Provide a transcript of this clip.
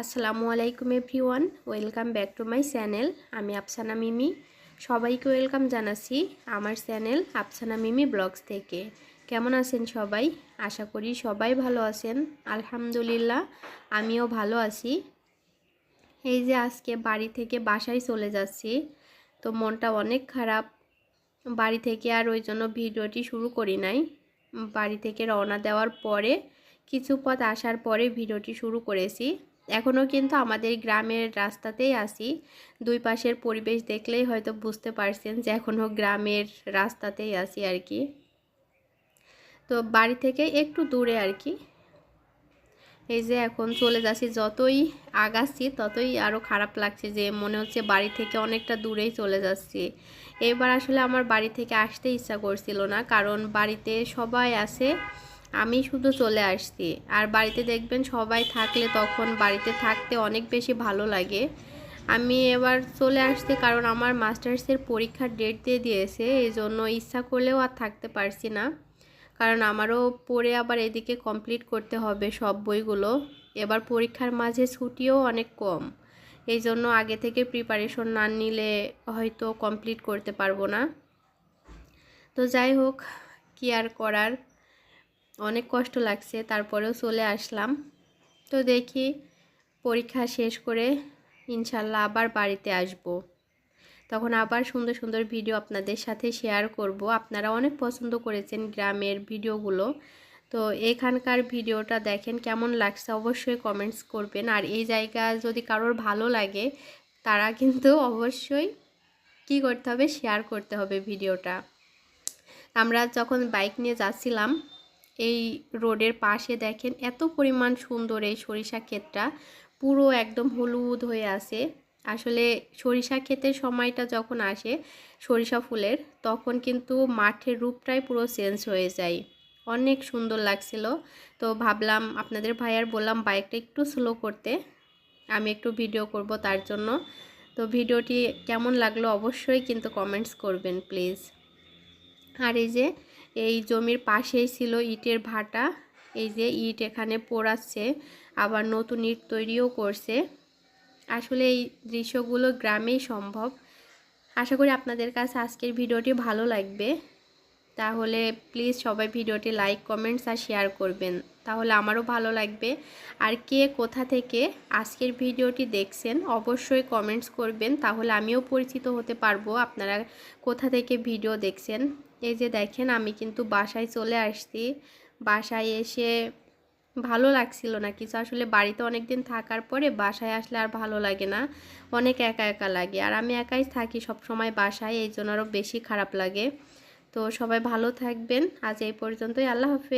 আসসালামু আলাইকুম everyone, welcome back to my channel. আমি আফসানা মিমি। সবাইকে ওয়েলকাম জানাচ্ছি আমার চ্যানেল আফসানা মিমি ব্লগস থেকে। কেমন আছেন সবাই? আশা করি সবাই ভালো আছেন। আলহামদুলিল্লাহ, আমিও ভালো আছি। এই যে আজকে বাড়ি থেকে বাসায় চলে যাচ্ছি, তো মনটা অনেক খারাপ। বাড়ি থেকে আর ওই জন্য ভিডিওটি শুরু করি নাই। বাড়ি থেকে রওনা দেওয়ার পরে, কিছু পথ আসার পরে ভিডিওটি শুরু করেছি। এখনও কিন্তু আমাদের গ্রামের রাস্তাতেই আসি দুই পাশের পরিবেশ দেখলেই হয়তো বুঝতে পারছেন যে এখনও গ্রামের রাস্তাতেই আসি আর কি। তো বাড়ি থেকে একটু দূরে আর কি। এই যে এখন চলে যাচ্ছি, যতই আগাচ্ছি ততই আরও খারাপ লাগছে যে মনে হচ্ছে বাড়ি থেকে অনেকটা দূরেই চলে যাচ্ছি। এবার আসলে আমার বাড়ি থেকে আসতে ইচ্ছা করছিল না, কারণ বাড়িতে সবাই আছে। আমি শুধু চলে আসছি। আর বাড়িতে দেখবেন সবাই থাকলে তখন বাড়িতে থাকতে অনেক বেশি ভালো লাগে। আমি এবার চলে আসছি কারণ আমার মাস্টার্সের পরীক্ষার ডেট দিয়ে দিয়েছে এই জন্য ইচ্ছা করলেও আর থাকতে পারছি না। কারণ আমারও পড়ে আবার এদিকে কমপ্লিট করতে হবে সব বইগুলো। এবার পরীক্ষার মাঝে ছুটিও অনেক কম। এই জন্য আগে থেকে প্রিপারেশন না নিলে হয়তো কমপ্লিট করতে পারব না। তো যাই হোক, কি আর করার? অনেক কষ্ট লাগছে, তারপরেও চলে আসলাম। তো দেখি পরীক্ষা শেষ করে ইনশাল্লাহ আবার বাড়িতে আসব। তখন আবার সুন্দর সুন্দর ভিডিও আপনাদের সাথে শেয়ার করব। আপনারা অনেক পছন্দ করেছেন গ্রামের ভিডিওগুলো। তো এখানকার ভিডিওটা দেখেন কেমন লাগছে, অবশ্যই কমেন্টস করবেন। আর এই জায়গা যদি কারোর ভালো লাগে, তারা কিন্তু অবশ্যই কি করতে হবে, শেয়ার করতে হবে ভিডিওটা। আমরা যখন বাইক নিয়ে যাচ্ছিলাম এই রোডের পাশে দেখেন এত পরিমাণ সুন্দর এই সরিষা ক্ষেতটা। পুরো একদম হলুদ হয়ে আছে। আসলে সরিষা ক্ষেতের সময়টা যখন আসে সরিষা ফুলের, তখন কিন্তু মাঠের রূপটাই পুরো চেঞ্জ হয়ে যায়। অনেক সুন্দর লাগছিল। তো ভাবলাম আপনাদের ভাইয়ার বললাম, বাইকটা একটু স্লো করতে, আমি একটু ভিডিও করব তার জন্য। তো ভিডিওটি কেমন লাগল অবশ্যই কিন্তু কমেন্টস করবেন প্লিজ। আর এই যে, এই জমির পাশেই ছিল ইটের ভাটা। এই যে ইট এখানে পোড়াচ্ছে, আবার নতুন ইট তৈরিও করছে। আসলে এই দৃশ্যগুলো গ্রামেই সম্ভব। আশা করি আপনাদের কাছে আজকের ভিডিওটি ভালো লাগবে। তাহলে প্লিজ সবাই ভিডিওটি লাইক, কমেন্টস আর শেয়ার করবেন। তাহলে আমারও ভালো লাগবে। আর কে কোথা থেকে আজকের ভিডিওটি দেখছেন, অবশ্যই কমেন্টস করবেন। তাহলে আমিও পরিচিত হতে পারব আপনারা কোথা থেকে ভিডিও দেখছেন। এই যে দেখেন, আমি কিন্তু বাসায় চলে আসছি। বাসায় এসে ভালো লাগছিল না কিছু। আসলে বাড়িতে অনেক দিন থাকার পরে বাসায় আসলে আর ভালো লাগে না। অনেক একা একা লাগে। আর আমি একাই থাকি সব সময় বাসায়, এই জন্য আরও বেশি খারাপ লাগে। তো সবাই ভালো থাকবেন। আজ এই পর্যন্তই। আল্লাহ হাফেজ।